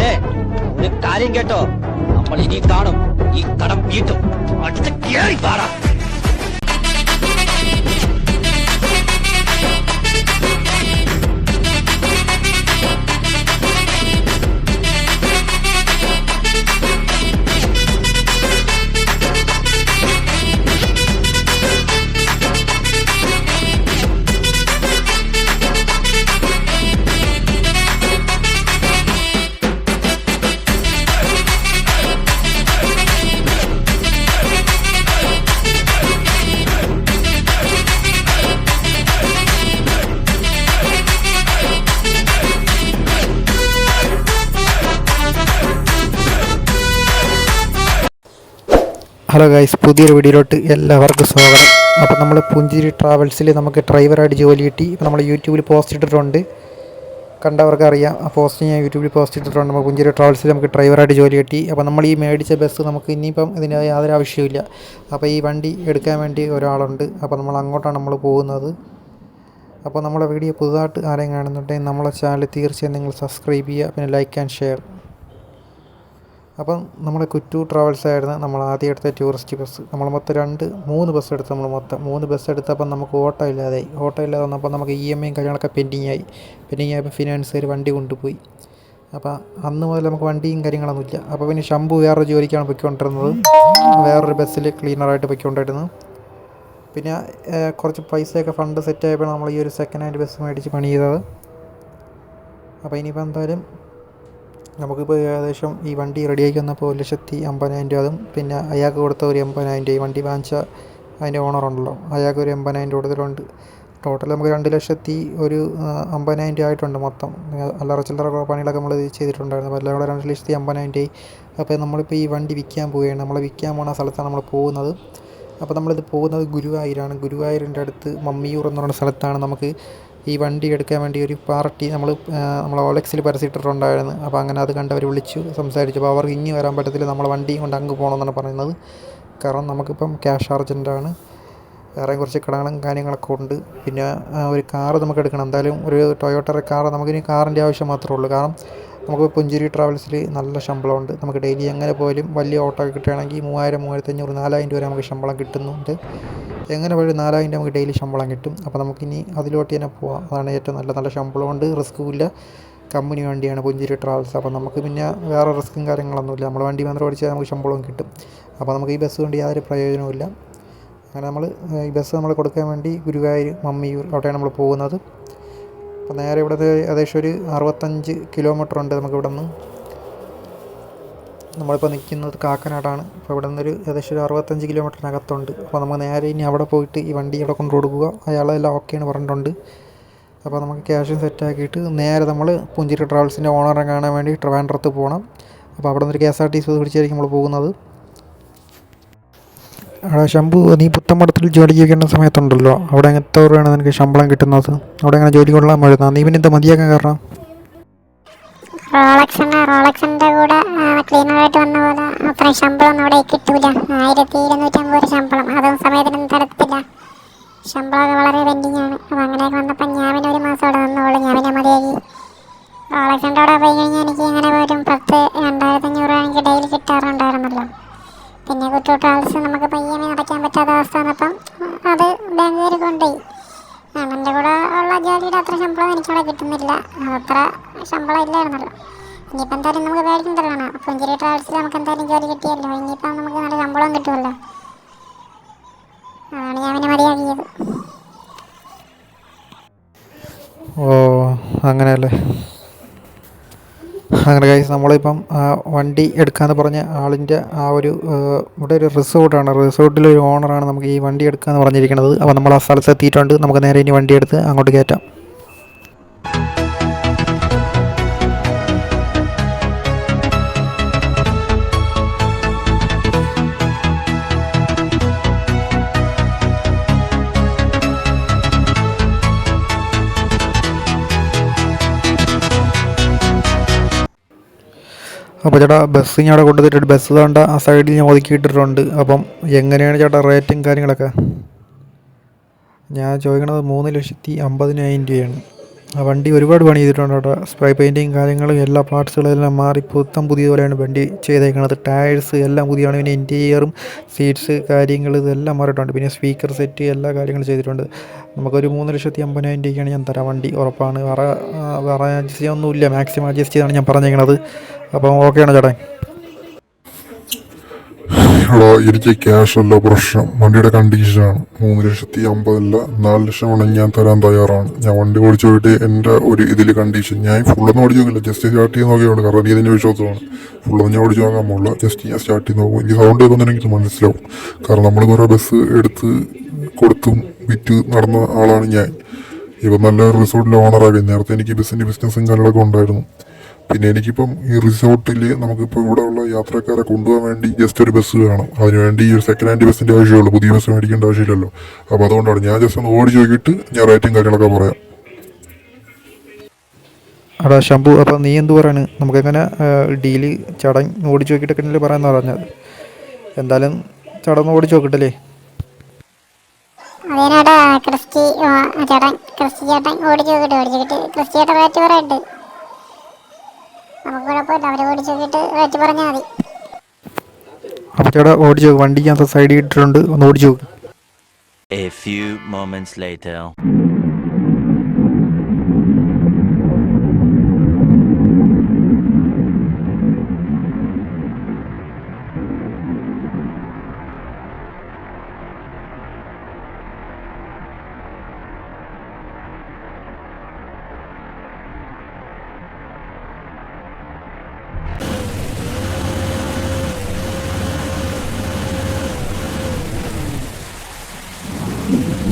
ഏ ഒരു കാര്യം കേട്ടോ. നമ്മൾ ഇനി കാണും. ഈ കടം വീട്ടും. അടുത്ത് കേറി പാടാ. ഹലോ ഗൈസ് പുതിയൊരു വീഡിയോയിലോട്ട് എല്ലാവർക്കും സ്വാഗതം. അപ്പോൾ നമ്മൾ പുഞ്ചിരി ട്രാവൽസിൽ നമുക്ക് ഡ്രൈവറായിട്ട് ജോലി കിട്ടി. നമ്മൾ യൂട്യൂബിൽ പോസ്റ്റ് ഇട്ടിട്ടുണ്ട്. കണ്ടവർക്ക് അറിയാം ആ പോസ്റ്റ് ഞാൻ യൂട്യൂബിൽ പോസ്റ്റ് ഇട്ടിട്ടുണ്ട്. നമ്മൾ പുഞ്ചിരി ട്രാവൽസിൽ നമുക്ക് ഡ്രൈവറായിട്ട് ജോലി കിട്ടി. അപ്പോൾ നമ്മൾ ഈ മേടിച്ച ബസ് നമുക്ക് ഇനിയിപ്പം ഇതിന് യാതൊരു ആവശ്യമില്ല അപ്പോൾ ഈ വണ്ടി എടുക്കാൻ വേണ്ടി ഒരാളുണ്ട്. അപ്പോൾ നമ്മൾ അങ്ങോട്ടാണ് നമ്മൾ പോകുന്നത്. അപ്പോൾ നമ്മളെ വീഡിയോ പുതുതായിട്ട് ആരെയും കാണുന്നുണ്ടെങ്കിൽ നമ്മളെ ചാനൽ തീർച്ചയായും നിങ്ങൾ സബ്സ്ക്രൈബ് ചെയ്യുക. പിന്നെ ലൈക്ക് ആൻഡ് ഷെയർ അപ്പം നമ്മുടെ കുറ്റൂർ ട്രാവൽസ് ആയിരുന്നു നമ്മൾ ആദ്യം എടുത്ത ടൂറിസ്റ്റ് ബസ് നമ്മൾ മൊത്തം രണ്ട് മൂന്ന് ബസ് എടുത്ത് നമ്മൾ മൊത്തം. മൂന്ന് ബസ് എടുത്തപ്പം നമുക്ക് ഓട്ടോ ഇല്ലാതായി. ഓട്ടോ ഇല്ലാതെ വന്നപ്പോൾ നമുക്ക് ഇ എം ഐയും കാര്യങ്ങളൊക്കെ പെൻഡിങ് ആയി. പെൻഡിങ് ആയപ്പോൾ ഫിനാൻസുകാർ വണ്ടി കൊണ്ടുപോയി. അപ്പോൾ അന്ന് മുതൽ നമുക്ക് വണ്ടിയും കാര്യങ്ങളൊന്നുമില്ല അപ്പോൾ പിന്നെ ശംഭു വേറൊരു ജോലിക്കാണ് പൊയ്ക്കൊണ്ടിരുന്നത്. വേറൊരു ബസ്സിൽ ക്ലീനറായിട്ട് പൊയ്ക്കൊണ്ടിരുന്നത് പിന്നെ കുറച്ച് പൈസയൊക്കെ ഫണ്ട് സെറ്റ് ആയപ്പോൾ നമ്മൾ ഈ ഒരു സെക്കൻഡ് ഹാൻഡ് ബസ് മേടിച്ച് പണി ചെയ്തത്. അപ്പോൾ ഇനിയിപ്പോൾ എന്തായാലും നമുക്കിപ്പോൾ ഏകദേശം ഈ വണ്ടി റെഡിയാക്കി വന്നപ്പോൾ ഒരു ലക്ഷത്തി അമ്പതിനായിരം രൂപ അതും. പിന്നെ അയാൾക്ക് കൊടുത്ത ഒരു എൺപതിനായിരം രൂപ ഈ വണ്ടി വാങ്ങിച്ച അതിന്റെ ഓണറുണ്ടല്ലോ അയാൾക്ക് ഒരു എൺപതിനായിരം രൂപ കൊടുത്തിട്ടുണ്ട്. ടോട്ടൽ നമുക്ക് രണ്ട് ലക്ഷത്തി ഒരു അമ്പതിനായിരം രൂപ ആയിട്ടുണ്ട് മൊത്തം. അല്ലറ ചില്ലറ പണികളൊക്കെ നമ്മൾ ചെയ്തിട്ടുണ്ടായിരുന്നു. അപ്പോൾ എല്ലാം രണ്ട് ലക്ഷത്തി അമ്പതിനായിരം രൂപ. അപ്പോൾ നമ്മളിപ്പോൾ ഈ വണ്ടി വിൽക്കാൻ പോവുകയാണ്. നമ്മൾ വിൽക്കാൻ പോകുന്ന സ്ഥലത്താണ് നമ്മൾ പോകുന്നത്. അപ്പോൾ നമ്മളിത് പോകുന്നത് ഗുരുവായൂരാണ്. ഗുരുവായൂരിന്റെ അടുത്ത് മമ്മിയൂർ എന്ന് പറയുന്ന സ്ഥലത്താണ് നമുക്ക് ഈ വണ്ടി എടുക്കാൻ വേണ്ടി ഒരു പാർട്ടി നമ്മൾ നമ്മൾ ഓലക്സിൽ പരസ്യമിട്ടിട്ടുണ്ടായിരുന്നു. അപ്പോൾ അങ്ങനെ അത് കണ്ടവർ വിളിച്ചു സംസാരിച്ചു. അപ്പോൾ അവർക്ക് ഇനി വരാൻ പറ്റത്തില്ല നമ്മൾ വണ്ടിയും കൊണ്ട് അങ്ങ് പോകണമെന്നാണ് പറയുന്നത്. കാരണം നമുക്കിപ്പം ക്യാഷ് അർജന്റാണ് വേറെ കുറച്ച് കടകളും കാര്യങ്ങളൊക്കെ ഉണ്ട്. പിന്നെ ഒരു കാറ് നമുക്ക് എടുക്കണം. എന്തായാലും ഒരു ടൊയോട്ടയുടെ കാറ് നമുക്കിനി കാറിന്റെ ആവശ്യം മാത്രമേ ഉള്ളൂ. കാരണം നമുക്ക് പുഞ്ചിരി ട്രാവൽസിൽ നല്ല ശമ്പളമുണ്ട്. നമുക്ക് ഡെയിലി എങ്ങനെ പോയാലും വലിയ ഓട്ടോ കിട്ടുകയാണെങ്കിൽ മൂവായിരം മൂവായിരത്തഞ്ഞൂറ് നാലായിരം രൂപ വരെ നമുക്ക് ശമ്പളം കിട്ടുന്നുണ്ട്. എങ്ങനെ പോയാലും നാലായിരം രൂപ നമുക്ക് ഡെയിലി ശമ്പളം കിട്ടും. അപ്പോൾ നമുക്കിനി അതിലോട്ട് തന്നെ പോവാം. അതാണ് ഏറ്റവും നല്ല നല്ല ശമ്പളമുണ്ട്. റിസ്ക്കും ഇല്ല കമ്പനി വണ്ടിയാണ് പുഞ്ചിരി ട്രാവൽസ്. അപ്പോൾ നമുക്ക് പിന്നെ വേറെ റിസ്ക്കും കാര്യങ്ങളൊന്നുമില്ല. നമ്മൾ വണ്ടി മാത്രം ഓടിച്ചാൽ നമുക്ക് ശമ്പളവും കിട്ടും. അപ്പോൾ നമുക്ക് ഈ ബസ് കൊണ്ട് യാതൊരു പ്രയോജനവുമില്ല. അങ്ങനെ നമ്മൾ ഈ ബസ് നമ്മൾ കൊടുക്കാൻ വേണ്ടി ഗുരുവായൂർ മമ്മിയൂർ അവിടെയാണ് നമ്മൾ പോകുന്നത്. അപ്പോൾ നേരെ ഇവിടെ ഏകദേശം ഒരു അറുപത്തഞ്ച് കിലോമീറ്റർ ഉണ്ട് നമുക്ക് ഇവിടെ നിന്ന് നമ്മളിപ്പോൾ നിൽക്കുന്നത് കാക്കനാടാണ്. അപ്പോൾ ഇവിടെ നിന്നൊരു ഏകദേശം ഒരു അറുപത്തഞ്ച് കിലോമീറ്ററിനകത്തുണ്ട് അപ്പോൾ നമുക്ക് നേരെ ഇനി അവിടെ പോയിട്ട് ഈ വണ്ടി അവിടെ കൊണ്ട് കൊടുക്കുക അയാളെല്ലാം ഓക്കെയാണ് പറഞ്ഞിട്ടുണ്ട്. അപ്പോൾ നമുക്ക് ക്യാഷും സെറ്റാക്കിയിട്ട് നേരെ നമ്മൾ പുഞ്ചിരി ട്രാവൽസിന്റെ ഓണറെ കാണാൻ വേണ്ടി ട്രിവാൻഡ്രത്ത് പോകണം. അപ്പോൾ അവിടെ നിന്നൊരു K S R T C പിടിച്ചായിരിക്കും നമ്മൾ പോകുന്നത്. അവിടെ ശംഭു നീ പുത്തമ്പടത്തിൽ ജോലി ചെയ്യുന്ന സമയത്തുണ്ടല്ലോ. അവിടെ എത്ര രൂപയാണ് നിനക്ക് ശമ്പളം കിട്ടുന്നത്? അവിടെ എങ്ങനെ ജോലി കൊള്ളാൻ പറ്റുന്നത് നീ പിന്നെ എന്താ മതിയാക്കാൻ കാരണം? റോളക്സിന്റെ റോളക്സിന്റെ കൂടെ ക്ലീനറായിട്ട് വന്ന പോലെ അത്ര ശമ്പളം അവിടെ കിട്ടൂല. ആയിരത്തി ഇരുന്നൂറ്റമ്പത് ശമ്പളം. അതും സമയത്തിനൊന്നും തരത്തില്ല. ശമ്പളമൊക്കെ വളരെ പെൻഡിങ് ആണ്. അപ്പം അങ്ങനെയൊക്കെ വന്നപ്പോൾ ഞാൻ പിന്നെ ഒരു മാസം അവിടെ നിന്നോളൂ. ഞാൻ പിന്നെ മതിയാക്കി. റോളക്സിന്റെ അവിടെ പോയി കഴിഞ്ഞാൽ എനിക്ക് ഇങ്ങനെ വരും പത്ത് രണ്ടായിരത്തി അഞ്ഞൂറ് എനിക്ക് ഡെയിലി കിട്ടാറുണ്ടായിരുന്നല്ലോ. പിന്നെ കുറ്റു ട്രാവൽസ് നമുക്ക് പറ്റാത്ത അവസ്ഥയാണ് അപ്പം അത് ബാങ്കുകാർ കൊണ്ടുപോയി. എന്റെ കൂടെ ഉള്ള ജോലിയുടെ അത്ര ശമ്പളം എനിക്കവിടെ കിട്ടുന്നില്ല. അത്ര ശമ്പളം ഇല്ലായിരുന്നല്ലോ. ഇനിയിപ്പോൾ എന്തായാലും നമുക്ക് മേടിക്കണ്ടല്ലോ പുഞ്ചിരി ട്രാവൽസിൽ നമുക്ക് എന്തായാലും ജോലി കിട്ടിയല്ലോ. ഇനിയിപ്പം നമുക്ക് നല്ല ശമ്പളം കിട്ടുമല്ലോ. അതാണ് ഞാൻ പിന്നെ മതിയാക്കിയത്. ഓ അങ്ങനെയല്ലേ? അങ്ങനെ കഴിച്ച് നമ്മളിപ്പം വണ്ടി എടുക്കാന്ന് പറഞ്ഞ ആളിന്റെ ആ ഒരു ഇവിടെ ഒരു റിസോർട്ടാണ്. റിസോർട്ടിലെ ഒരു ഓണറാണ് നമുക്ക് ഈ വണ്ടി എടുക്കാന്ന് പറഞ്ഞിരിക്കുന്നത്. അപ്പോൾ നമ്മൾ ആ സ്ഥലത്ത് എത്തിയിട്ടുണ്ട്. നമുക്ക് നേരെ ഇനി വണ്ടി എടുത്ത് അങ്ങോട്ട് കയറ്റാം. അപ്പോൾ ചേട്ടാ ബസ് ഞാൻ അവിടെ കൊണ്ടുവന്നിട്ട് ബസ് വേണ്ട ആ സൈഡിൽ ഞാൻ ഒതുക്കിയിട്ടിട്ടുണ്ട് അപ്പം എങ്ങനെയാണ് ചേട്ടാ റേറ്റും കാര്യങ്ങളൊക്കെ? ഞാൻ ചോദിക്കണത് മൂന്ന് ലക്ഷത്തി അമ്പതിനായിരം രൂപയാണ്. ആ വണ്ടി ഒരുപാട് പണി ചെയ്തിട്ടുണ്ട് കേട്ടോ. സ്പ്രേ പെയിന്റിങ് കാര്യങ്ങളും എല്ലാ പാർട്സുകളും എല്ലാം മാറി പുത്തം പുതിയ പോലെയാണ് വണ്ടി ചെയ്തേക്കുന്നത് ടയേഴ്സ് എല്ലാം പുതിയതാണ്. പിന്നെ ഇന്റീരിയറും സീറ്റ്സ് കാര്യങ്ങൾ ഇതെല്ലാം മാറിയിട്ടുണ്ട്. പിന്നെ സ്പീക്കർ സെറ്റ് എല്ലാ കാര്യങ്ങളും ചെയ്തിട്ടുണ്ട്. നമുക്കൊരു മൂന്ന് ലക്ഷത്തി അമ്പതിനായിരം രൂപയ്ക്കാണ് ഞാൻ തരാം വണ്ടി. ഉറപ്പാണ്. വേറെ വേറെ അഡ്ജസ്റ്റ് ചെയ്യാനൊന്നുമില്ല. മാക്സിമം അഡ്ജസ്റ്റ് ചെയ്താണ് ഞാൻ പറഞ്ഞേക്കണത്. അപ്പം ഓക്കെയാണ് ചേട്ടാ. എടാ എനിക്ക് ക്യാഷ് അല്ല പ്രശ്നം. വണ്ടിയുടെ കണ്ടീഷനാണ് മൂന്ന് ലക്ഷത്തി അമ്പതല്ല നാല് ലക്ഷം വേണമെങ്കിൽ ഞാൻ തരാൻ തയ്യാറാണ്. ഞാൻ വണ്ടി ഓടിച്ചു പോയിട്ട് എന്റെ ഒരു ഇതിൽ കണ്ടീഷൻ ഞാൻ ഫുള്ളൊന്നും ഓടിച്ചു നോക്കില്ല. ജസ്റ്റ് സ്റ്റാർട്ട് ചെയ്ത് നോക്കിയാണ് കാരണം നീ ഇതിന്റെ വിശ്വാസമാണ് ഫുള്ളൊന്നും ഞാൻ ഓടിച്ചു നോക്കാൻ പോകില്ല ജസ്റ്റ് ഞാൻ സ്റ്റാർട്ട് ചെയ്ത് നോക്കും. എനിക്ക് സൗണ്ട് കേൾക്കുന്ന എനിക്ക് മനസ്സിലാവും. കാരണം നമ്മൾ കുറേ ബസ് എടുത്ത് കൊടുത്തും വിറ്റ് നടന്ന ആളാണ് ഞാൻ. ഇപ്പം നല്ല റിസോർട്ടിലെ ഓണറാകെ നേരത്തെ എനിക്ക് ബസ്സിന്റെ ബിസിനസ്സും കാര്യങ്ങളൊക്കെ ഉണ്ടായിരുന്നു. പിന്നെ എനിക്കിപ്പം ഈ റിസോർട്ടിൽ നമുക്കിപ്പോൾ ഇവിടെ ഉള്ള യാത്രക്കാരെ കൊണ്ടുപോകാൻ വേണ്ടി ജസ്റ്റ് ഒരു ബസ് വേണം. അതിനുവേണ്ടി ഈ ഒരു സെക്കൻഡ് ഹാൻഡ് ബസ്സിന്റെ ആവശ്യമുള്ളൂ. പുതിയ ബസ് മേടിക്കേണ്ട ആവശ്യമില്ലല്ലോ. അപ്പോൾ അതുകൊണ്ടാണ് ഞാൻ ജസ്റ്റ് ഒന്ന് ഓടി ചോദിക്കിട്ട് ഞാൻ റേറ്റും കാര്യങ്ങളൊക്കെ പറയാം. അടാ ശംഭു അപ്പം നീ എന്ത് പറയാണ്? നമുക്കെങ്ങനെ ഡീൽ ചടങ്ങ് ഓടിച്ചു നോക്കിയിട്ടൊക്കെ അല്ലേ പറയാമെന്ന് പറഞ്ഞത് എന്തായാലും ചടങ്ങ് ഓടിച്ചു നോക്കട്ടല്ലേ അതിനോട് ക്രിസ്റ്റി ചേട്ടൻ ക്രിസ്റ്റി ചേട്ടൻ ഓടിച്ചു നോക്കിട്ട് ഓടിച്ചു നോക്കിട്ട് ക്രിസ്റ്റി ചേട്ടൻ റേറ്റ് പറയട്ട്? നമുക്ക് കുഴപ്പമില്ല അവർ ഓടിച്ചു നോക്കിയിട്ട് റേറ്റ് പറഞ്ഞാൽ മതി. അപ്പോൾ ചേട്ടാ ഓടിച്ച് നോക്ക്. വണ്ടിക്കകത്ത് സൈഡിൽ ഇട്ടിട്ടുണ്ട്. ഒന്ന് ഓടിച്ച് നോക്ക്. A few moments later.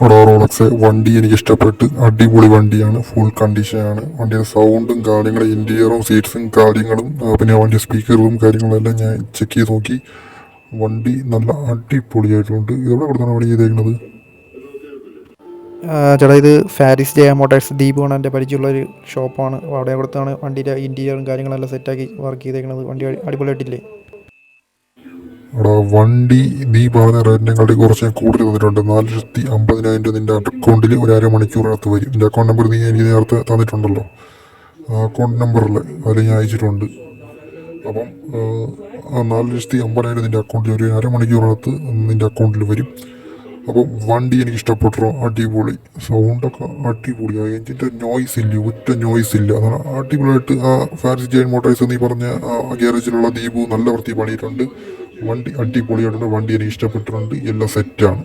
അവിടെ റോളക്സ് വണ്ടി എനിക്ക് ഇഷ്ടപ്പെട്ട് അടിപൊളി വണ്ടിയാണ് ഫുൾ കണ്ടീഷനാണ് വണ്ടിയുടെ സൗണ്ടും കാര്യങ്ങളും ഇന്റീരിയറും സീറ്റ്സും കാര്യങ്ങളും പിന്നെ വണ്ടി സ്പീക്കറും കാര്യങ്ങളെല്ലാം ഞാൻ ചെക്ക് ചെയ്ത് നോക്കി. വണ്ടി നല്ല അടിപൊളിയായിട്ടുണ്ട്. ഇതെവിടെ കൊടുത്താണ് വണ്ടി ചെയ്തേക്കുന്നത്? ചേട്ടാ ഇത് ഫാരിസ് ജയ മോട്ടോഴ്സ് ദീപ് ആണ് എന്റെ പരിചയമുള്ള ഒരു ഷോപ്പാണ് അവിടെ കൊടുത്താണ് വണ്ടിയുടെ ഇന്റീരിയറും കാര്യങ്ങളെല്ലാം സെറ്റാക്കി വർക്ക് ചെയ്തേക്കുന്നത്. വണ്ടി അടിപൊളിയായിട്ടില്ലേ? എടാ വണ്ടി നീ പറഞ്ഞ റേറ്റിനെക്കാട്ടി കുറച്ച് ഞാൻ കൂടുതൽ തന്നിട്ടുണ്ട്. നാല് ലക്ഷത്തി അമ്പതിനായിരം രൂപ നിന്റെ അക്കൗണ്ടിൽ ഒരു അരമണിക്കൂറിനകത്ത് വരും. നിന്റെ അക്കൗണ്ട് നമ്പർ നീ എനിക്ക് നേരത്തെ തന്നിട്ടുണ്ടല്ലോ. ആ അക്കൗണ്ട് നമ്പറിൽ അതിൽ ഞാൻ അയച്ചിട്ടുണ്ട്. അപ്പം നാല് ലക്ഷത്തി അമ്പതിനായിരം നിന്റെ അക്കൗണ്ടിൽ ഒരു അരമണിക്കൂറിനകത്ത് നിന്റെ അക്കൗണ്ടിൽ വരും. അപ്പം വണ്ടി എനിക്ക് ഇഷ്ടപ്പെട്ടോ. അടിപൊളി. സൗണ്ടൊക്കെ അടിപൊളിയായി എഞ്ചിന്റെ നോയ്സ് ഇല്ല? ഒറ്റ നോയ്സ് ഇല്ല. അതാണ് അടിപൊളിയായിട്ട് ആ ഫാൻസി ജെയിൻ മോട്ടോഴ്സ് നീ പറഞ്ഞ ആ ഗ്യാരേജിലുള്ള ദീപു നല്ല വൃത്തി പണിയിട്ടുണ്ട് വണ്ടി അടിപൊളിയായിട്ടുണ്ട് വണ്ടി എനിക്ക് ഇഷ്ടപ്പെട്ടിട്ടുണ്ട് എല്ലാം സെറ്റാണ്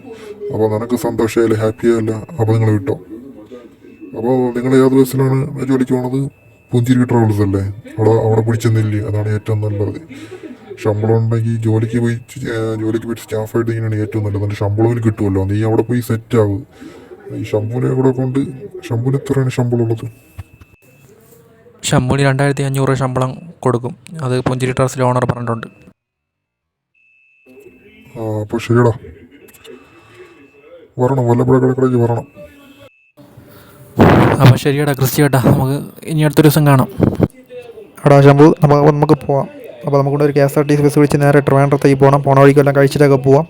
അപ്പോൾ നിനക്ക് സന്തോഷമായാലും ഹാപ്പി ആയല്ല? അപ്പോൾ നിങ്ങൾ വിട്ടോ അപ്പോൾ നിങ്ങൾ ഏത് ബസ്സിലാണ് ജോലിക്ക് പോണത്? പുഞ്ചിരി ട്രാവൽസ് അല്ലേ? അവിടെ അവിടെ പിടിച്ചെന്നില്ലേ? അതാണ് ഏറ്റവും നല്ലത്. ശമ്പളം ഉണ്ടെങ്കിൽ ജോലിക്ക് പോയി ജോലിക്ക് പോയി സ്റ്റാഫായിട്ട് ഇങ്ങനെയാണ് ഏറ്റവും നല്ലത്. നല്ല ശമ്പളവും കിട്ടുമല്ലോ? നീ അവിടെ പോയി സെറ്റ് ആവും. ഈ ശമ്പുവിനെ കൂടെ കൊണ്ട് ശമ്പുവിന് എത്രയാണ് ശമ്പളം ഉള്ളത്? ശമ്പൂന് രണ്ടായിരത്തി അഞ്ഞൂറ് ശമ്പളം കൊടുക്കും. അത് പുഞ്ചിരി ട്രാവൽസിലെ ഓണർ പറഞ്ഞിട്ടുണ്ട്. ആ അപ്പോൾ ശരിടാ വരണം വല്ലപ്പുഴ ഇടയ്ക്കിടയ്ക്ക് വരണം. അപ്പോൾ ശരിയടാ ക്രിസ്റ്റി ചേട്ടാ നമുക്ക് ഇനി അടുത്തൊരു ദിവസം കാണാം. എടാ ശംഭു നമുക്ക് നമുക്ക് പോവാം. അപ്പോൾ നമുക്കൂടെ ഒരു K S R T C bus വിളിച്ച് നേരെ ട്രിവാൻഡ്രത്തേക്ക് പോകണം പോണ വഴിക്കെല്ലാം കഴിച്ചിട്ടൊക്കെ പോവാം.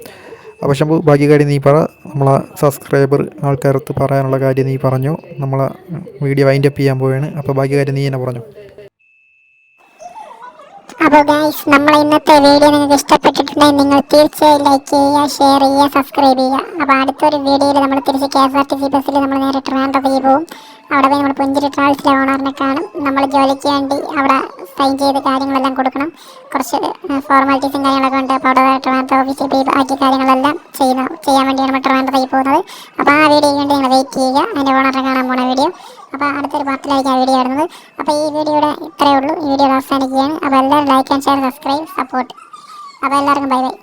അപ്പോൾ ശംഭു ബാക്കി കാര്യം നീ പറ. നമ്മളെ സബ്സ്ക്രൈബർ ആൾക്കാരത്ത് പറയാനുള്ള കാര്യം നീ പറഞ്ഞു. നമ്മളെ വീഡിയോ വൈൻഡപ്പ് ചെയ്യാൻ പോവുകയാണ് അപ്പോൾ ബാക്കി കാര്യം നീ തന്നെ പറഞ്ഞു. അപ്പോൾ ഗൈസ് നമ്മളെ ഇന്നത്തെ വീഡിയോ നിങ്ങൾക്ക് ഇഷ്ടപ്പെട്ടിട്ടുണ്ടെങ്കിൽ നിങ്ങൾ തീർച്ചയായും ലൈക്ക് ചെയ്യുക ഷെയർ ചെയ്യുക സബ്സ്ക്രൈബ് ചെയ്യുക. അപ്പോൾ അടുത്തൊരു വീഡിയോയിൽ നമ്മൾ തിരിച്ച് K S R T C ബസ്സിൽ നമ്മൾ നേരെ ട്രിവാൻഡ്രത്തേക്ക് പോകും അവിടെ പോയി നമ്മൾ പുഞ്ചിരി ട്രാവൽസിലെ ഓണറിനെ കാണും. നമ്മൾ ജോലിക്ക് വേണ്ടി അവിടെ സൈൻ ചെയ്ത് കാര്യങ്ങളെല്ലാം കൊടുക്കണം. കുറച്ച് ഫോർമാലിറ്റീസും കാര്യങ്ങളൊക്കെ ഉണ്ട്. അപ്പോൾ അവിടെ ട്രിവാൻഡ്രം ഓഫീസിൽ പോയി ബാക്കി കാര്യങ്ങളെല്ലാം ചെയ്യുന്ന ചെയ്യാൻ വേണ്ടിയാണ് നമ്മൾ ട്രിവാൻഡ്രത്തേക്ക് പോകുന്നത്. അപ്പോൾ ആ വീഡിയോ വേണ്ടി നിങ്ങൾ വെയിറ്റ് ചെയ്യുക. അതിന്റെ ഓണറിനെ കാണാൻ പോണ വീഡിയോ അപ്പോൾ അടുത്തൊരു പാർട്ടിലായിരിക്കും ആ വീഡിയോ ഇടുന്നത് അപ്പോൾ ഈ വീഡിയോയുടെ ഇത്രയേ ഉള്ളൂ. ഈ വീഡിയോ അവസാനിക്കുകയാണ്. അപ്പോൾ എല്ലാവരും like and share subscribe support അപ്പോൾ എല്ലാവർക്കും ബൈ ബൈ